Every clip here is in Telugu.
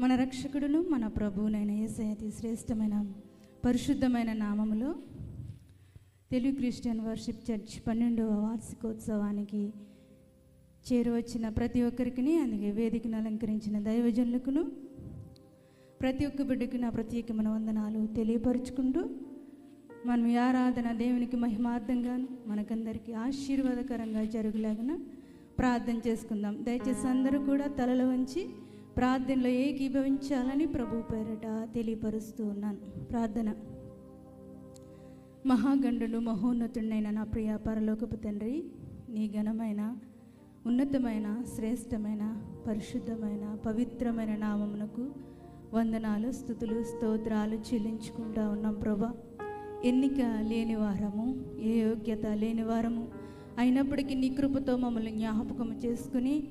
మన రక్షకుడును మన ప్రభువునైన యేసయ్య అతి శ్రేష్టమైన పరిశుద్ధమైన నామములో తెలుగు క్రిస్టియన్ వర్షిప్ చర్చ్ పన్నెండవ వార్షికోత్సవానికి చేరువచ్చిన ప్రతి ఒక్కరికి అందుకే వేదికను అలంకరించిన దైవజనులకును ప్రతి ఒక్క బిడ్డకి నా ప్రత్యేకమైన వందనాలు తెలియపరుచుకుంటూ మనం ఈ ఆరాధన దేవునికి మహిమార్థంగాను మనకందరికీ ఆశీర్వాదకరంగా జరుగులాగిన ప్రార్థన చేసుకుందాం. దయచేసి అందరూ కూడా తలలు వంచి ప్రార్థనలో ఏకీభవించాలని ప్రభు పేరట తెలియపరుస్తూ ఉన్నాను. ప్రార్థన. మహాగండుడు మహోన్నతుడైన నా ప్రియ పరలోకపు తండ్రి నీ ఘనమైన ఉన్నతమైన శ్రేష్టమైన పరిశుద్ధమైన పవిత్రమైన నామమునకు వందనాలు స్థుతులు స్తోత్రాలు చెల్లించుకుంటా ఉన్నాం ప్రభా. ఎన్నిక లేని వారము ఏ యోగ్యత లేని వారము అయినప్పటికీ నీ కృపతో మమ్మల్ని జ్ఞాపకం చేసుకుని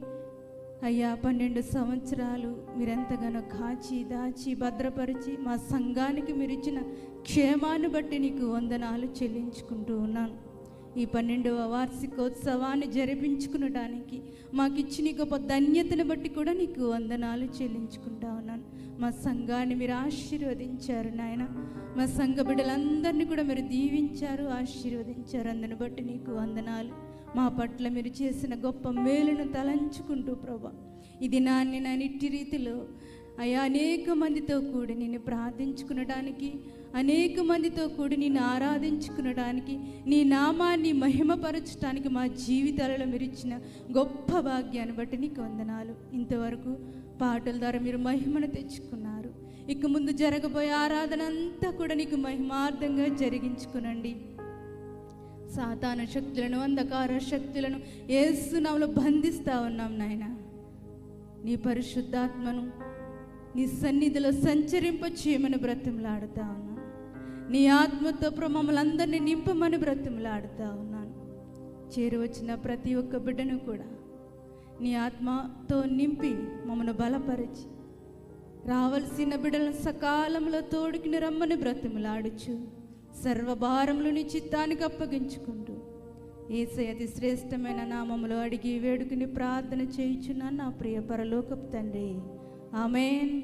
అయ్యా పన్నెండు సంవత్సరాలు మీరెంతగానో కాచి దాచి భద్రపరిచి మా సంఘానికి మీరు ఇచ్చిన క్షేమాన్ని బట్టి నీకు వందనాలు చెల్లించుకుంటూ ఉన్నాను. ఈ పన్నెండవ వార్షికోత్సవాన్ని జరిపించుకునడానికి మాకు ఇచ్చిన గొప్ప ధన్యతను బట్టి కూడా నీకు వందనాలు చెల్లించుకుంటా ఉన్నాను. మా సంఘాన్ని మీరు ఆశీర్వదించారు నాయన. మా సంఘ బిడ్డలందరినీ కూడా మీరు దీవించారు ఆశీర్వదించారు. అందుని బట్టి నీకు వందనాలు. మా పట్ల మీరు చేసిన గొప్ప మేలును తలంచుకుంటూ ప్రభా. ఇది నాన్ని నా నిట్టి రీతిలో అయ్యా అనేక మందితో కూడి నేను ప్రార్థించుకునడానికి అనేక మందితో కూడి నేను ఆరాధించుకునడానికి నీ నామాన్ని మహిమపరచడానికి మా జీవితాలలో మీరు ఇచ్చిన గొప్ప భాగ్యాన్ని బట్టి నీకు వందనాలు. ఇంతవరకు పాటల ద్వారా మీరు మహిమను తెచ్చుకున్నారు. ఇక ముందు జరగబోయే ఆరాధన అంతా కూడా నీకు మహిమార్థంగా జరిగించుకునండి. సాతాన శక్తులను అంధకార శక్తులను ఏసునామలో బంధిస్తా ఉన్నాం నాయన. నీ పరిశుద్ధాత్మను నీ సన్నిధిలో సంచరింప చేయమని బ్రతిమలాడుతా ఉన్నాను నీ ఆత్మతో ప్ర- మమ్మల్ని అందరినీ నింపమని బ్రతిమలాడుతా ఉన్నాను. చేరువచ్చిన ప్రతి ఒక్క బిడ్డను కూడా నీ ఆత్మతో నింపి మమ్మల్ని బలపరిచి రావలసిన బిడ్డలను సకాలంలో తోడుకుని రమ్మని బ్రతిమలాడుచు. సర్వభారములు నీ చిత్తానికి అప్పగించుకుంటూ. ఏసై అతి శ్రేష్టమైన నామములో అడిగి వేడుకుని ప్రార్థన చేయుచున్నాను నా ప్రియ పరలోకపు తండ్రి. ఆమెన్.